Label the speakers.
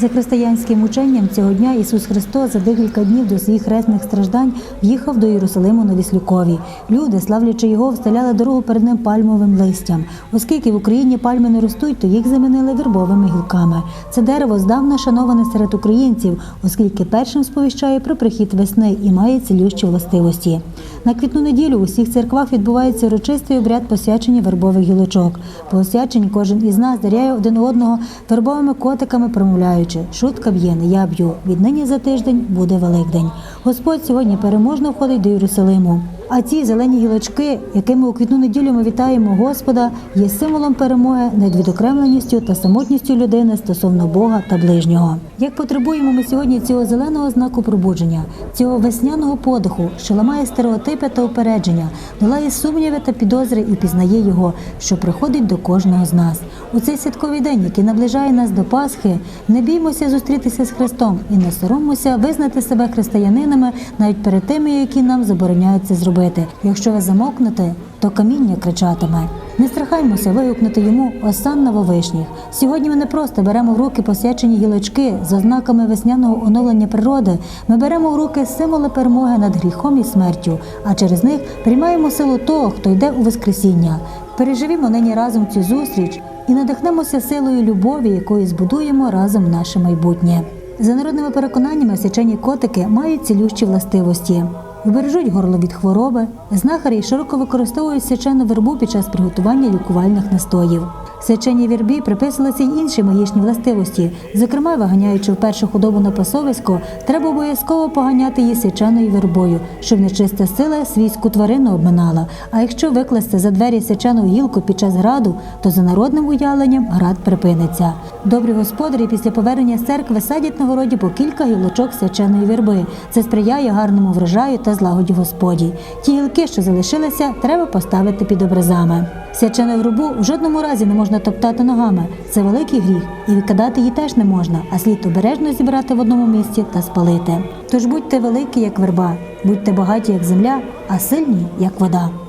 Speaker 1: За християнським ученням цього дня Ісус Христос за декілька днів до своїх хресних страждань в'їхав до Єрусалиму на Віслюкові. Люди, славлячи його, встеляли дорогу перед ним пальмовим листям. Оскільки в Україні пальми не ростуть, то їх замінили вербовими гілками. Це дерево здавна шановане серед українців, оскільки першим сповіщає про прихід весни і має цілющі властивості. На квітну неділю у всіх церквах відбувається урочистий обряд посвячення вербових гілочок. По освяченні кожен із нас даряє один одного вербовими котиками, промовляючи шутка б'є, не я б'ю. Віднині за тиждень буде Великдень. Господь сьогодні переможно входить до Єрусалиму. А ці зелені гілочки, якими у квітну неділю ми вітаємо Господа, є символом перемоги над відокремленістю та самотністю людини стосовно Бога та ближнього. Як потребуємо ми сьогодні цього зеленого знаку пробудження, цього весняного подиху, що ламає стереотипи та упередження, долає сумніви та підозри і пізнає його, що приходить до кожного з нас. У цей святковий день, який наближає нас до Пасхи, не біймося зустрітися з Христом і не соромимося визнати себе християнинами навіть перед тими, які нам забороняють це зробити. Якщо ви замовкнете, то каміння кричатиме. Не страхаймося вигукнути йому осанна вовишніх. Сьогодні ми не просто беремо в руки посвячені гілочки з ознаками весняного оновлення природи. Ми беремо в руки символи перемоги над гріхом і смертю, а через них приймаємо силу того, хто йде у Воскресіння. Переживімо нині разом цю зустріч і надихнемося силою любові, якою збудуємо разом наше майбутнє. За народними переконаннями, січені котики мають цілющі властивості. Вбережуть горло від хвороби. Знахарі широко використовують сечену вербу під час приготування лікувальних настоїв. Сеченій вербі приписувалися й інші магічні властивості. Зокрема, виганяючи вперше худобу на пасовисько, треба обов'язково поганяти її сеченою вербою, щоб нечиста сила свійську тварину обминала. А якщо викласти за двері сечену гілку під час граду, то за народним уявленням град припиниться. Добрі господарі після повернення з церкви садять на городі по кілька гілочок сеченої верби. Це сприяє гарному врожаю та злагоді господі. Ті гілки, що залишилися, треба поставити під образами. Сячену вербу в жодному разі не можна топтати ногами. Це великий гріх, і викидати її теж не можна, а слід обережно зібрати в одному місці та спалити. Тож будьте великі, як верба, будьте багаті, як земля, а сильні, як вода.